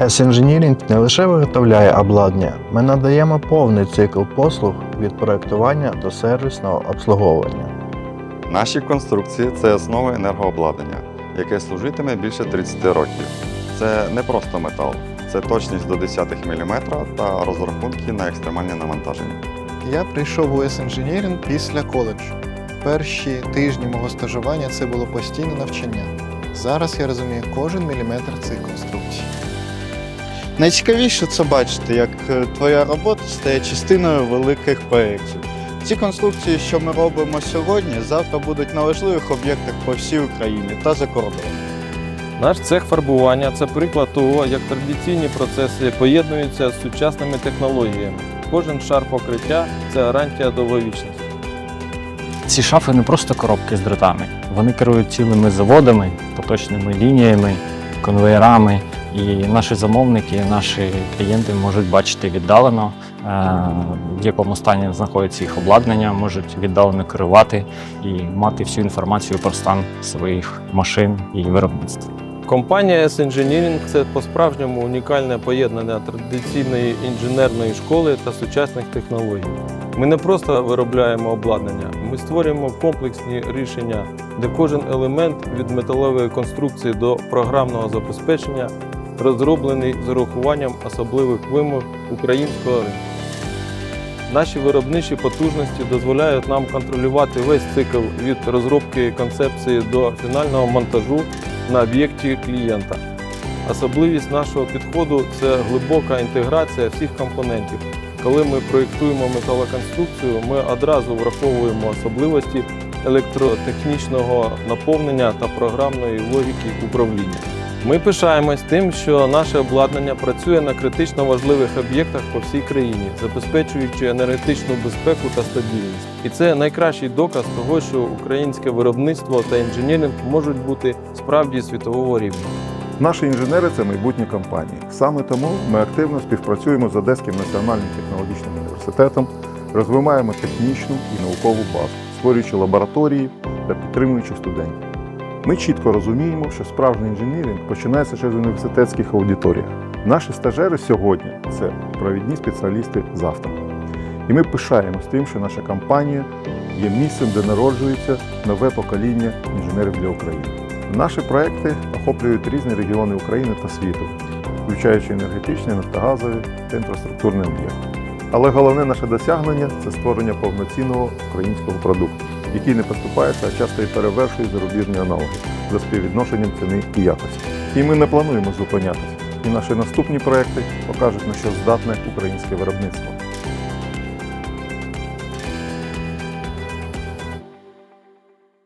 S-Engineering не лише виготовляє обладнання, ми надаємо повний цикл послуг від проектування до сервісного обслуговування. Наші конструкції це основа енергообладнання, яке служитиме більше 30 років. Це не просто метал, це точність до десятих мм та розрахунки на екстремальні навантаження. Я прийшов у S-Engineering після коледжу. Перші тижні мого стажування це було постійне навчання. Зараз я розумію кожен міліметр цієї конструкції. Найцікавіше це бачити, як е, твоя робота стає частиною великих проєктів. Ці конструкції, що ми робимо сьогодні, завтра будуть на важливих об'єктах по всій Україні та за кордоном. Наш цех фарбування це приклад того, як традиційні процеси поєднуються з сучасними технологіями. Кожен шар покриття це гарантія довговічності. Ці шафи не просто коробки з дротами. Вони керують цілими заводами, поточними лініями, конвеєрами. І наші замовники, наші клієнти можуть бачити віддалено, е, в якому стані знаходиться їх обладнання, можуть віддалено керувати і мати всю інформацію про стан своїх машин і виробництва. Компанія S-Engineering – це по-справжньому унікальне поєднання традиційної інженерної школи та сучасних технологій. Ми не просто виробляємо обладнання, ми створюємо комплексні рішення, де кожен елемент від металевої конструкції до програмного забезпечення розроблений з урахуванням особливих вимог українського ринку. Наші виробничі потужності дозволяють нам контролювати весь цикл від розробки концепції до фінального монтажу на об'єкті клієнта. Особливість нашого підходу це глибока інтеграція всіх компонентів. Коли ми проєктуємо металоконструкцію, ми одразу враховуємо особливості електротехнічного наповнення та програмної логіки управління. Ми пишаємось тим, що наше обладнання працює на критично важливих об'єктах по всій країні, забезпечуючи енергетичну безпеку та стабільність. І це найкращий доказ того, що українське виробництво та інженеринг можуть бути справді світового рівня. Наші інженери це майбутні компанії. Саме тому ми активно співпрацюємо з Одеським національним технологічним університетом, розвиваємо технічну і наукову базу, створюючи лабораторії та підтримуючи студентів. Ми чітко розуміємо, що справжній інженіринг починається через університетських аудиторіях. Наші стажери сьогодні це провідні спеціалісти завтра. І ми пишаємось тим, що наша компанія є місцем, де народжується нове покоління інженерів для України. Наші проекти охоплюють різні регіони України та світу, включаючи енергетичні, нафтогазові та інфраструктурні об'єкти. Але головне наше досягнення це створення повноцінного українського продукту, який не поступається, а часто і перевершує зарубіжні аналоги за співвідношенням ціни і якості. І ми не плануємо зупинятися. І наші наступні проекти покажуть, на що здатне українське виробництво.